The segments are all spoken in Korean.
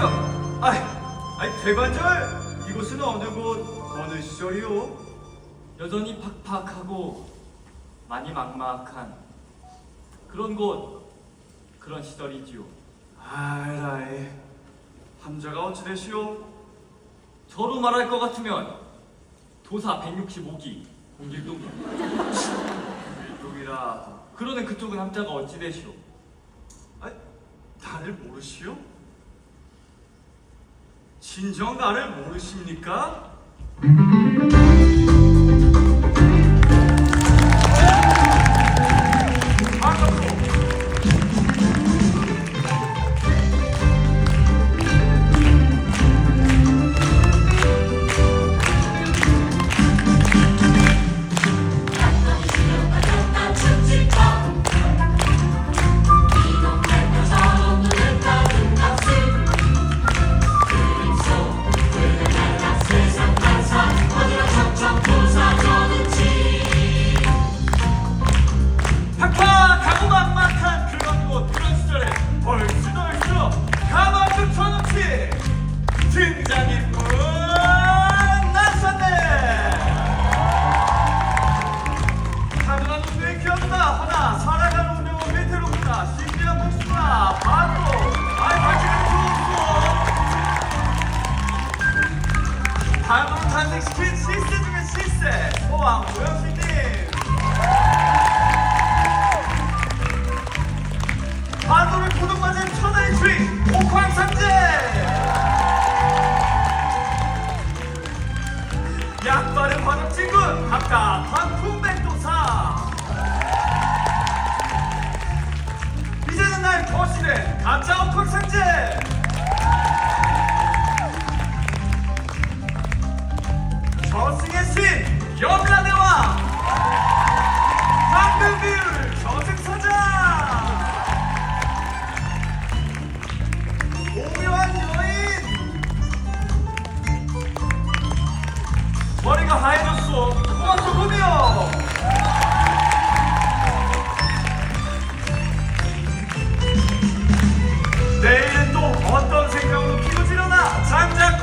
참, 아이, 아이 대관절 이곳은 어느 곳 어느 시절이요? 여전히 팍팍하고 많이 막막한 그런 곳 그런 시절이지요. 아이라이 함자가 어찌 되시오? 저로 말할 것 같으면 도사 165기 공길동이요. 이쪽이라 그러는 그쪽은 함자가 어찌 되시오? 아이 나를 모르시오? 진정 나를 모르십니까? 가짜 옥황상제 Sanjay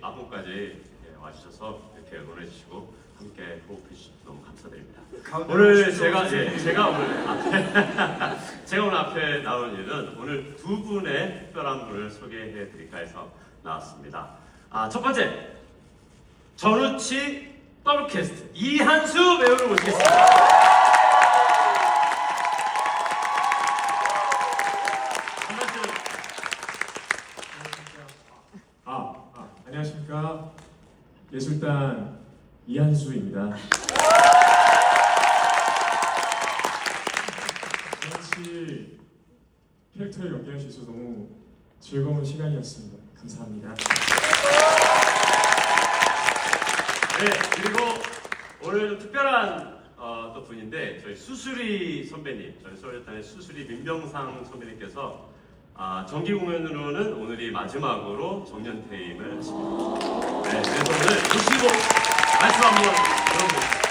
아부까지 이렇게 와주셔서 이렇게 응원해 주시고 함께 호흡해 주셔서 너무 감사드립니다. 오늘 제가 예, 제가 오늘 앞에 제가 오늘 앞에 나온 일은 오늘 두 분의 특별한 분을 소개해 드릴까 해서 나왔습니다. 아, 첫 번째 전우치 더블캐스트 이한수 배우를 모시겠습니다. 예술단 이한수입니다. 같이 캐릭터를 연기할 수 있어서 너무 즐거운 시간이었습니다. 감사합니다. 네, 그리고 오늘 좀 특별한 어, 또 분인데 저희 수수리 선배님, 저희 소울재단의 수수리 민병상 선배님께서 아, 정기 공연으로는 오늘이 마지막으로 정년 퇴임을 하십니다. 네, 그래서 오늘 모시고 말씀 한번 들어보겠습니다.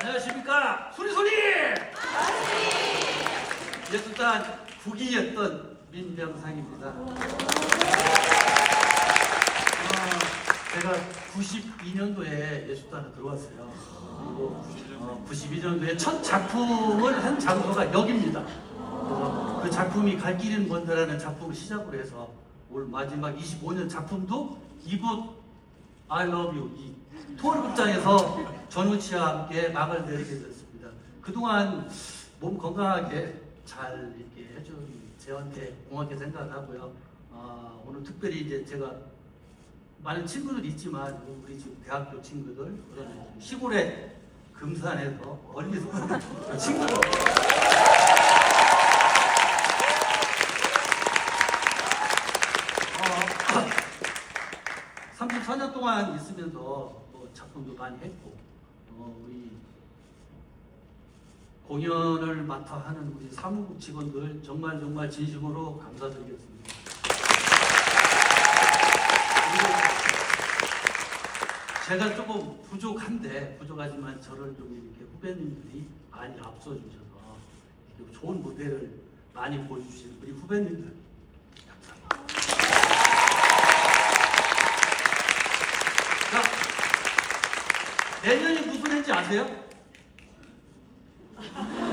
안녕하십니까 수리소리 예술단 국이였던 민병상입니다 어, 제가 92년도에 예술단에 들어왔어요 그리고 어, 92년도에 첫 작품을 한 장소가 여기입니다 그래서 그 작품이 갈 길은 먼데라는 작품을 시작으로 해서 올 마지막 25년 작품도 이곳 I love you 이 토월극장에서 전우 씨와 함께 막을 내리게 됐습니다. 그동안 몸 건강하게 잘 이렇게 해준 저한테 고맙게 생각하고요. 아, 오늘 특별히 이제 제가 많은 친구들 있지만 우리 지금 대학교 친구들 그다음에 시골에 금산에서 멀리서 친구들 어, 34년 동안 있으면서 뭐 작품도 많이 했고 어, 우리 공연을 맡아 하는 우리 사무국 직원들 정말 정말 진심으로 감사드리겠습니다. 제가 조금 부족한데 부족하지만 저를 좀 이렇게 후배님들이 많이 앞서 주셔서 이렇게 좋은 무대를 많이 보여주신 우리 후배님들 자, 내년이 무슨 해인지 아세요?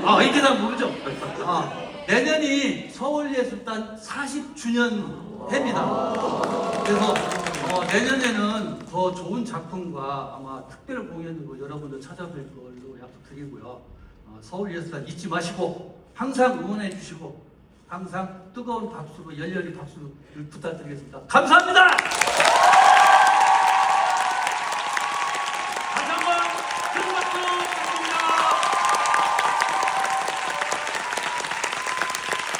아, 이게 다 모르죠? 아, 내년이 서울예술단 40주년 해입니다. 그래서 어, 내년에는 더 좋은 작품과 아마 특별 공연으로 여러분들 찾아뵐 걸로 약속드리고요. 어, 서울 예술단 잊지 마시고 항상 응원해 주시고 항상 뜨거운 박수로 열렬히 박수를 부탁드리겠습니다. 감사합니다.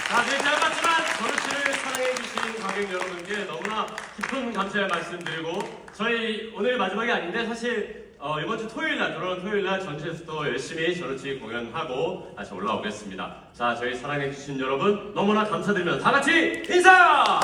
자, 네, 잘 봤지만 전우씨를 사랑해주신 관객 여러분께 너무나 깊은 감사의 말씀드리고 저희 오늘 마지막이 아닌데 사실 어, 이번 주 토요일 날 돌아오는 토요일 날 전주에서도 열심히 전우씨 공연하고 다시 올라오겠습니다. 자, 저희 사랑해주신 여러분 너무나 감사드리면서 다 같이 인사!